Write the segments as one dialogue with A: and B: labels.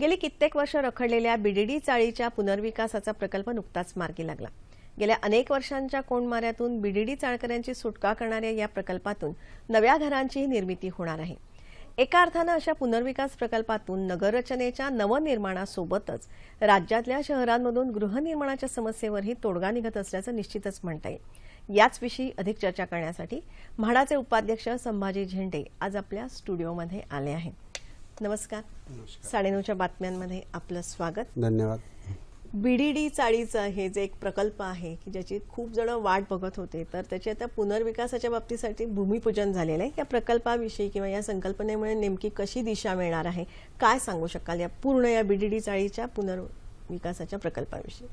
A: गेली कित्येक वर्ष रखडलेल्या बीडीडी चाळीच्या पुनर्विकासाचा प्रकल्प नुकताच मार्गी लागला. गेल्या अनेक वर्षांच्या कोंडमाऱ्यातून बीडीडी चाळकऱ्यांची सुटका करणाऱ्या या प्रकल्पातून नव्या घरांचीही निर्मिती होणार आहे. एका अर्थानं अशा पुनर्विकास प्रकल्पातून नगररचनेच्या नवनिर्माणासोबतच राज्यातल्या शहरांमधून गृहनिर्माणाच्या समस्येवरही तोडगा निघत असल्याचं निश्चितच म्हणता येईल. याचविषयी अधिक चर्चा करण्यासाठी म्हाडाचे उपाध्यक्ष संभाजी झेंडे आज आपल्या स्टुडिओमध्ये आले आहेत. नमस्कार. साडेनऊच्या बातम्यांमध्ये आपलं स्वागत.
B: धन्यवाद.
A: बीडीडी चाळीचं हे जे एक प्रकल्प आहे की ज्याची खूप जण वाट बघत होते तर त्याची आता पुनर्विकासाच्या बाबतीसाठी भूमिपूजन झालेलं आहे. या प्रकल्पाविषयी किंवा या संकल्पनेमुळे नेमकी कशी दिशा मिळणार आहे काय सांगू शकाल या पूर्ण या बीडीडी चाळीच्या पुनर्विकासाच्या प्रकल्पाविषयी?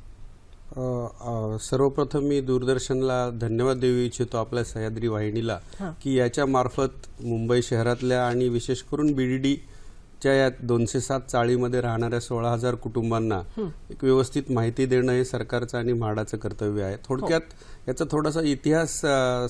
B: सर्वप्रथम मी दूरदर्शनला धन्यवाद देऊ इच्छितो आपल्या सह्याद्री वाहिनीला. की याच्या मार्फत मुंबई शहरातल्या आणि विशेष करून बीडीडी च्या या दोनशे सात चाळीमध्ये राहणाऱ्या सोळा हजार कुटुंबांना एक व्यवस्थित माहिती देणं हे सरकारचं आणि म्हाडाचं कर्तव्य आहे. थोडक्यात याचा थोडासा इतिहास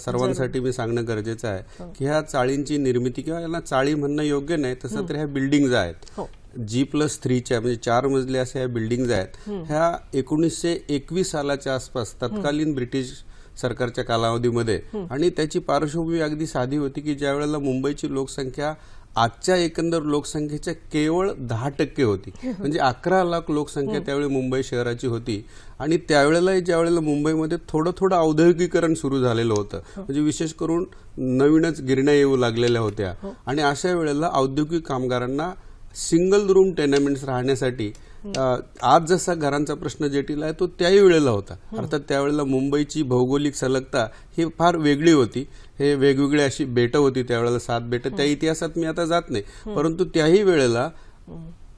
B: सर्वांसाठी मी सांगणं गरजेचं आहे की ह्या चाळींची निर्मिती किंवा यांना चाळी म्हणणं योग्य नाही तसं तर ह्या बिल्डिंग्ज आहेत.
A: हो.
B: जी प्लस थ्रीच्या म्हणजे चार मजले अशा ह्या बिल्डिंग आहेत ह्या एकोणीसशे एकवीस सालाच्या आसपास तत्कालीन ब्रिटिश सरकारच्या कालावधीमध्ये आणि त्याची पार्श्वभूमी अगदी साधी होती की ज्या वेळेला मुंबईची लोकसंख्या आजच्या एकंदर लोकसंख्येच्या केवळ दहा टक्के होती. म्हणजे अकरा लाख लोकसंख्या त्यावेळी मुंबई शहराची होती. आणि त्यावेळेला ज्या वेळेला मुंबईमध्ये थोडं थोडं औद्योगिकरण सुरू झालेलं होतं. म्हणजे विशेष करून नवीनच गिरण्या येऊ लागलेल्या होत्या. आणि अशा वेळेला औद्योगिक कामगारांना सिंगल रूम टेनामेंट्स राहण्यासाठी आज जसा घरांचा प्रश्न जटिल आहे तो त्याही वेळेला होता. अर्थात त्यावेळेला मुंबईची भौगोलिक सलगता ही फार वेगळी होती. हे वेगवेगळी अशी बेटं होती त्यावेळेला सात बेटं. त्या इतिहासात मी आता जात नाही. परंतु त्याही वेळेला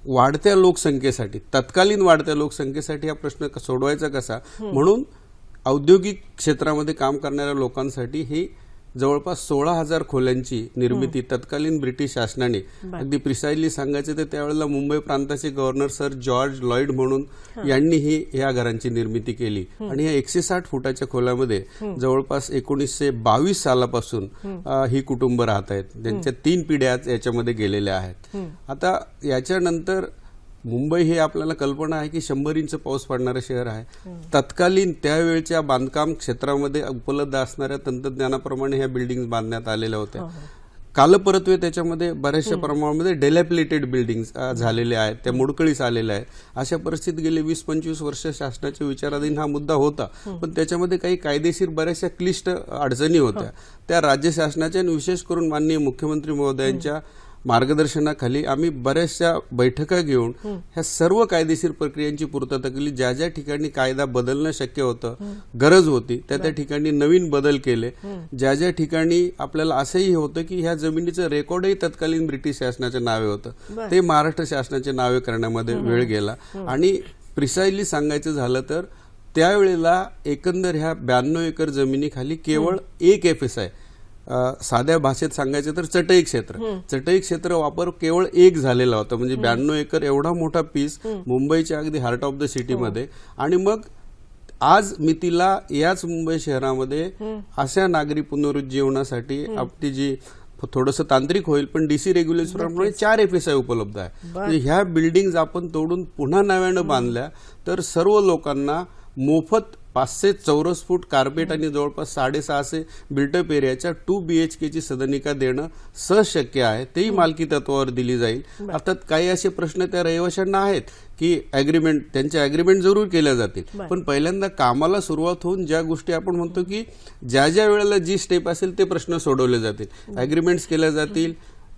B: वाढत्या लोकसंख्येसाठी तत्कालीन वाढत्या लोकसंख्येसाठी हा प्रश्न सोडवायचा कसा? म्हणून औद्योगिक क्षेत्रामध्ये काम करणाऱ्या लोकांसाठी ही जवळपास सोळा हजार खोल्यांची निर्मिती तत्कालीन ब्रिटिश शासनाने. अगदी प्रिसाइजली सांगायचं तर त्यावेळेला मुंबई प्रांताचे गव्हर्नर सर जॉर्ज लॉइड म्हणून यांनी ही या घरांची निर्मिती केली. आणि या एकशे साठ फुटाच्या खोल्यामध्ये जवळपास एकोणीसशे बावीस सालापासून ही. कुटुंब राहत आहेत त्यांच्या तीन पिढ्या याच्यामध्ये गेलेल्या आहेत. आता याच्यानंतर मुंबई हे आपल्याला कल्पना आहे की शंभर इंच पाऊस पडणारं शहर आहे. तत्कालीन त्यावेळच्या बांधकाम क्षेत्रामध्ये उपलब्ध असणाऱ्या तंत्रज्ञानाप्रमाणे ह्या बिल्डिंग बांधण्यात आलेल्या होत्या. कालपरत्वे त्याच्यामध्ये बऱ्याचशा प्रमाणामध्ये डेलॅपिलेटेड बिल्डिंग झालेल्या आहेत. त्या मोडकळीस आलेल्या आहेत. अशा परिस्थितीत गेले वीस पंचवीस वर्ष शासनाच्या विचाराधीन हा मुद्दा होता. पण त्याच्यामध्ये काही कायदेशीर बऱ्याचशा क्लिष्ट अडचणी होत्या. त्या राज्य शासनाच्या आणि विशेष करून माननीय मुख्यमंत्री महोदयांच्या मार्गदर्शनाखाली आम्ही बऱ्याचशा बैठका घेऊन ह्या सर्व कायदेशीर प्रक्रियांची पूर्तता केली. ज्या ज्या ठिकाणी कायदा बदलणं शक्य होतं गरज होती त्या त्या ठिकाणी नवीन बदल केले. ज्या ज्या ठिकाणी आपल्याला असंही होतं की ह्या जमिनीचं रेकॉर्डही तत्कालीन ब्रिटिश शासनाच्या नावे होतं. ते महाराष्ट्र शासनाच्या नावे करण्यामध्ये वेळ गेला. आणि प्रिसाइजली सांगायचं झालं तर त्यावेळेला एकंदर ह्या ब्याण्णव एकर जमिनीखाली केवळ एक एफ एस आहे साध्या भाषेत सांगायचं तर चटई क्षेत्र. चटई क्षेत्र वापर केवळ एक झालेला होता. म्हणजे ब्याण्णव एकर एवढा मोठा पीस मुंबईच्या अगदी हार्ट ऑफ द सिटीमध्ये आणि मग आज मितीला याच मुंबई शहरामध्ये अशा नागरी पुनरुज्जीवनासाठी आपली जी थोडंसं तांत्रिक होईल पण डीसी रेग्युलेशनप्रमाणे चार एफ एस आय उपलब्ध आहे. म्हणजे ह्या बिल्डिंग आपण तोडून पुन्हा नव्यानं बांधल्या तर सर्व लोकांना मोफत पाचशे चौरस फूट कार्पेट आणि जवळपास साडेसहाशे बिल्टअप एरियाच्या टू बी एच केची सदनिका देणं सहशक्य आहे. तेही मालकी तत्वावर दिली जाईल. अर्थात काही असे प्रश्न त्या रहिवाशांना आहेत की अग्रीमेंट त्यांचे अग्रीमेंट जरूर केल्या जातील. पण पहिल्यांदा कामाला सुरुवात होऊन ज्या गोष्टी आपण म्हणतो की ज्या ज्या वेळेला जी स्टेप असेल ते प्रश्न सोडवले जातील. अग्रीमेंट्स केल्या जातील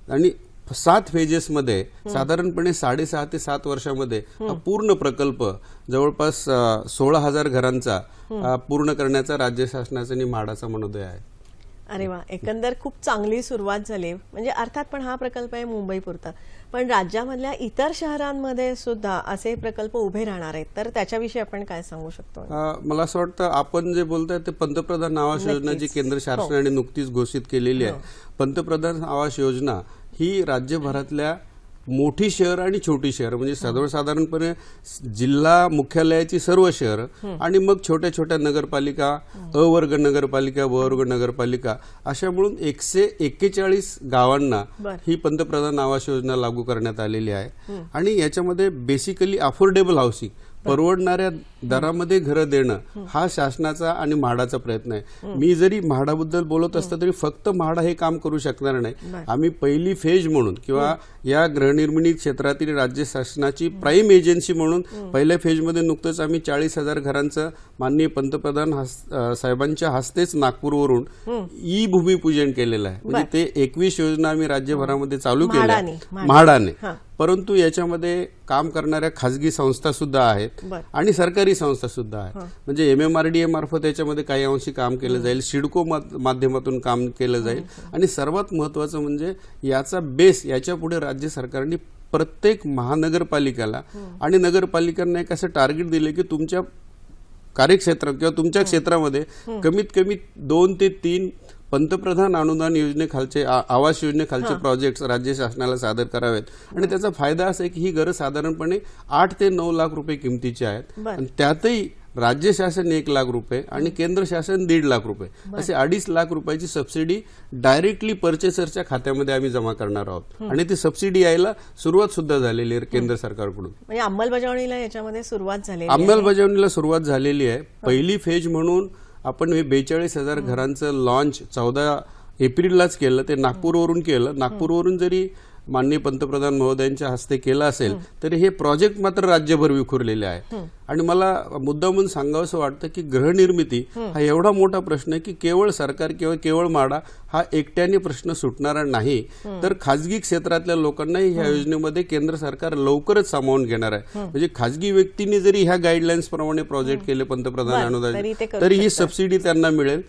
B: आणि सात फेजेसमध्ये साधारणपणे साडेसहा ते सात वर्षामध्ये हा पूर्ण प्रकल्प जवळपास सोळा हजार घरांचा पूर्ण करण्याचा राज्य शासनाचा आणि म्हाडाचा मनोदय आहे.
A: अरे वा एकंदर खूप चांगली सुरुवात झाली. म्हणजे अर्थात पण हा प्रकल्प आहे मुंबईपुरता. पण राज्यामधल्या इतर शहरांमध्ये सुद्धा असे प्रकल्प उभे राहणार आहेत. तर त्याच्याविषयी आपण काय सांगू शकतो?
B: मला असं वाटतं आपण जे बोलतोय ते पंतप्रधान आवास योजना जी केंद्र शासनाने नुकतीच घोषित केलेली आहे. पंतप्रधान आवास योजना ही राज्यभरातल्या मोठी शहर आणि छोटी शहर म्हणजे सर्वसाधारणपणे जिल्हा मुख्यालयाची सर्व शहरं आणि मग छोट्या छोट्या नगरपालिका अ वर्ग नगरपालिका व वर्ग नगरपालिका अशा मिळून एकशे एक्केचाळीस गावांना. ही पंतप्रधान आवास योजना लागू करण्यात आलेली आहे. आणि याच्यामध्ये बेसिकली अफोर्डेबल हाऊसिंग परवडणाऱ्या दरामध्ये घरं देणं हा. शासनाचा आणि म्हाडाचा प्रयत्न आहे. मी जरी म्हाडाबद्दल बोलत असतं तरी फक्त म्हाडा हे काम करू शकणार नाही. आम्ही पहिली फेज म्हणून किंवा या गृहनिर्मिती क्षेत्रातील राज्य शासनाची प्राईम एजन्सी म्हणून पहिल्या फेजमध्ये नुकतंच आम्ही चाळीस हजार घरांचं माननीय पंतप्रधान साहेबांच्या हस्तेच नागपूरवरून ई भूमिपूजन केलेलं आहे. म्हणजे ते एकवीस योजना आम्ही राज्यभरामध्ये चालू केल्या.
A: म्हाडाने,
B: परंतु याच्यामध्ये काम करणाऱ्या खासगी संस्था सुद्धा आहेत. आणि सरकारी संस्था सुद्धा आहेत. म्हणजे M M R D A मार्फत याच्यामध्ये काही अंशी काम केलं जाईल सिडको माध- माध्यमातून काम केलं जाईल. आणि सर्वात महत्वाचं म्हणजे याचा बेस याच्यापुढे राज्य सरकारने प्रत्येक महानगरपालिकेला आणि नगरपालिकांना एक असं टार्गेट दिले की तुमच्या कार्यक्षेत्रात किंवा तुमच्या क्षेत्रामध्ये कमीत कमी दोन ते तीन पंतप्रधान अनुदान योजनेखालचे आवास योजनेखालचे प्रोजेक्ट राज्य शासनाला सादर करावेत. आणि त्याचा फायदा असा आहे की ही घरं साधारणपणे आठ ते नऊ लाख रुपये किमतीची आहेत. आणि त्यातही राज्य शासन एक लाख रुपये आणि केंद्र शासन दीड लाख रुपये. असे अडीच लाख रुपयाची सबसिडी डायरेक्टली परचेसरच्या खात्यामध्ये आम्ही जमा करणार आहोत. आणि ती सबसिडी यायला सुरुवात सुद्धा झालेली आहे केंद्र सरकारकडून.
A: म्हणजे अंमलबजावणीला याच्यामध्ये सुरुवात आहे.
B: अंमलबजावणीला सुरुवात झालेली आहे. पहिली फेज म्हणून आपण हे बेचाळीस हजार घरांचं लॉन्च चौदा एप्रिललाच केलं ते नागपूरवरून केलं. नागपूरवरून जरी माननीय पंतप्रधान महोदयांच्या हस्ते केलं असेल तरी हे प्रोजेक्ट मात्र राज्यभर विखुरलेले आहे. आणि मला मुद्दा म्हणून सांगावंसं वाटतं की गृहनिर्मिती हा. एवढा मोठा प्रश्न आहे की केवळ सरकार किंवा केवळ माडा हा एकट्याने प्रश्न सुटणारा नाही. तर खाजगी क्षेत्रातल्या लोकांनाही ह्या योजनेमध्ये केंद्र सरकार लवकरच सामावून घेणार आहे. म्हणजे खाजगी व्यक्तींनी जरी ह्या गाईडलाईन्स प्रमाणे प्रोजेक्ट केले पंतप्रधान अनुदान
A: तरी
B: ही सबसिडी त्यांना मिळेल.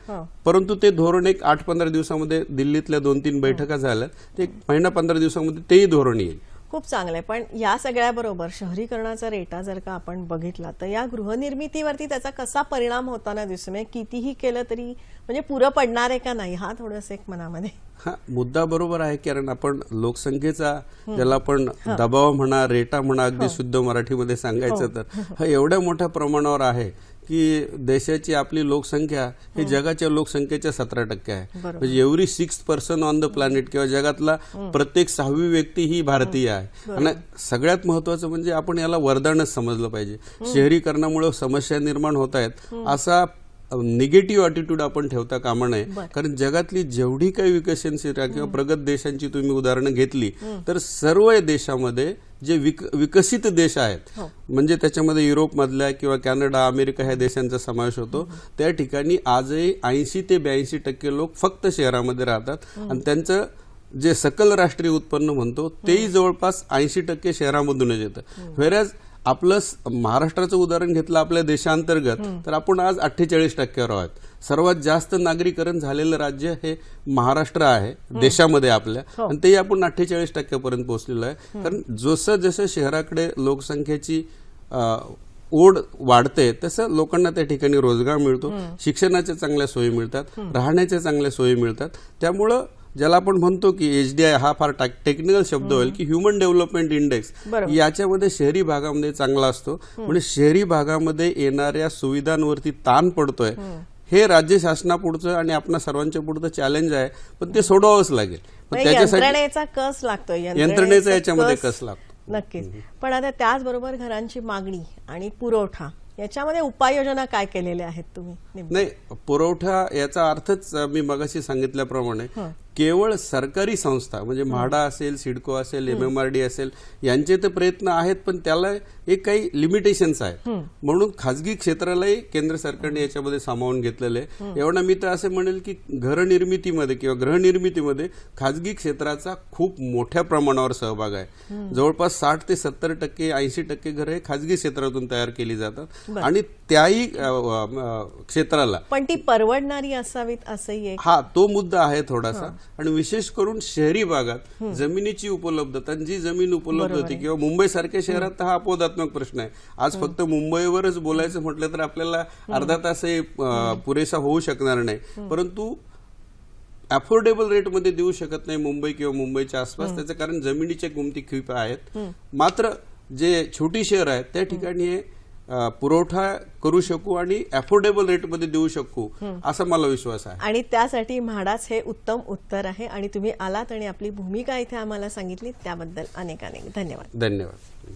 B: परंतु ते धोरण एक आठ पंधरा दिवसामध्ये दिल्लीतल्या दोन तीन बैठका झाल्या ते महिना पंधरा दिवसामध्ये तेही धोरण येईल.
A: खूप चांगलं आहे. पण या सगळ्याबरोबर शहरीकरणाचा रेटा जर का आपण बघितला तर या गृहनिर्मितीवरती त्याचा कसा परिणाम होताना म्हणजे कितीही केलं तरी म्हणजे पुरं पडणार आहे का नाही हा थोडंसं एक मनामध्ये.
B: हा मुद्दा बरोबर आहे कारण आपण लोकसंख्येचा ज्याला आपण दबाव म्हणा रेटा म्हणा अगदी शुद्ध मराठीमध्ये सांगायचं तर हा एवढ्या मोठ्या प्रमाणावर आहे की देशाची आपली लोकसंख्या ही जगाच्या लोकसंख्येच्या सतरा टक्के आहे. म्हणजे every six person on the planet किंवा जगातला प्रत्येक सहावी व्यक्ती ही भारतीय आहे. आणि सगळ्यात महत्वाचं म्हणजे आपण याला वरदानच समजलं पाहिजे. शहरीकरणामुळे समस्या निर्माण होत आहेत असा निगेटिव्ह अटिट्यूड आपण ठेवता कामा नये. कारण जगातली जेवढी काही विकसनशील किंवा प्रगत देशांची तुम्ही उदाहरणं घेतली तर सर्व देशामध्ये जे विक विकसित देश आहेत म्हणजे त्याच्यामध्ये युरोप मधल्या किंवा कॅनडा अमेरिका ह्या देशांचा समावेश होतो. त्या ठिकाणी आजही ऐंशी ते ब्याऐंशी टक्के लोक फक्त शहरामध्ये राहतात. आणि त्यांचं जे सकल राष्ट्रीय उत्पन्न म्हणतो तेही जवळपास ऐंशी टक्के शहरामधूनच येतं. व्हेरॅज आपलं महाराष्ट्राचं उदाहरण घेतलं आपल्या देशांतर्गत तर आपण आज अठ्ठेचाळीस टक्क्यावर आहोत. सर्वात जास्त नागरीकरण झालेलं राज्य हे महाराष्ट्र आहे देशामध्ये आपल्या. आणि तेही आपण अठ्ठेचाळीस टक्क्यापर्यंत पोहोचलेलो आहे. कारण जसं जसं शहराकडे लोकसंख्येची ओढ वाढते तसं लोकांना त्या ठिकाणी रोजगार मिळतो. शिक्षणाच्या चांगल्या सोयी मिळतात. राहण्याच्या चांगल्या सोयी मिळतात. त्यामुळं ज्याला आपण म्हणतो की एचडीआय हा फार टेक्निकल शब्द होईल की ह्युमन डेव्हलपमेंट इंडेक्स. याच्यामध्ये शहरी भागामध्ये चांगला असतो. म्हणजे शहरी भागामध्ये येणाऱ्या सुविधांवरती ताण पडतोय. हे राज्य शासनापुढचं आणि आपल्या सर्वांच्या पुढचं चॅलेंज आहे. पण ते सोडवावंच लागेल.
A: म्हणजे
B: त्याच्यासाठी
A: यंत्रणेचा कस लागतोय?
B: यंत्रणेचा याच्यामध्ये कस लागतो?
A: नक्कीच. पण आता त्याचबरोबर घरांची मागणी आणि पुरवठा याच्यामध्ये उपाययोजना काय केलेल्या आहेत तुम्ही?
B: नाही पुरवठा याचा अर्थच मी मगाशी सांगितल्याप्रमाणे केवळ सरकारी संस्था म्हणजे म्हाडा असेल सिडको असेल एम एम आर डी असेल यांचे तर प्रयत्न आहेत पण त्याला एक काही लिमिटेशन्स आहेत. म्हणून खाजगी क्षेत्रालाही केंद्र सरकारने याच्यामध्ये सामावून घेतलेलं आहे. एवढा मी तर असं म्हणेल की घरनिर्मितीमध्ये किंवा गृहनिर्मितीमध्ये खाजगी क्षेत्राचा खूप मोठ्या प्रमाणावर सहभाग आहे. जवळपास साठ ते सत्तर टक्के ऐंशी टक्के घरं हे खाजगी क्षेत्रातून तयार केली जातात. आणि त्याही क्षेत्राला.
A: पण ती परवडणारी असावीत असंही
B: हा तो मुद्दा आहे थोडासा. आणि विशेष करून शहरी भागात जमिनीची उपलब्धता जी जमीन उपलब्ध होती किंवा मुंबई सारख्या शहरात तर हा अपवादात्मक प्रश्न आहे. आज फक्त मुंबईवरच बोलायचं म्हटलं तर आपल्याला अर्धा तासही पुरेसा होऊ शकणार नाही. परंतु अफोर्डेबल रेटमध्ये देऊ शकत नाही मुंबई किंवा मुंबईच्या आसपास. त्याचं कारण जमिनीच्या किमती खूप आहेत. मात्र जे छोटी शहर आहेत त्या ठिकाणी हे पुरवठा करू शकू आणि अफोर्डेबल रेटमध्ये देऊ शकू असा मला विश्वास आहे.
A: आणि त्यासाठी म्हाडाच हे उत्तम उत्तर आहे आणि तुम्ही आलात आणि आपली भूमिका इथे आम्हाला सांगितली त्याबद्दल अनेक अनेक धन्यवाद.
B: धन्यवाद.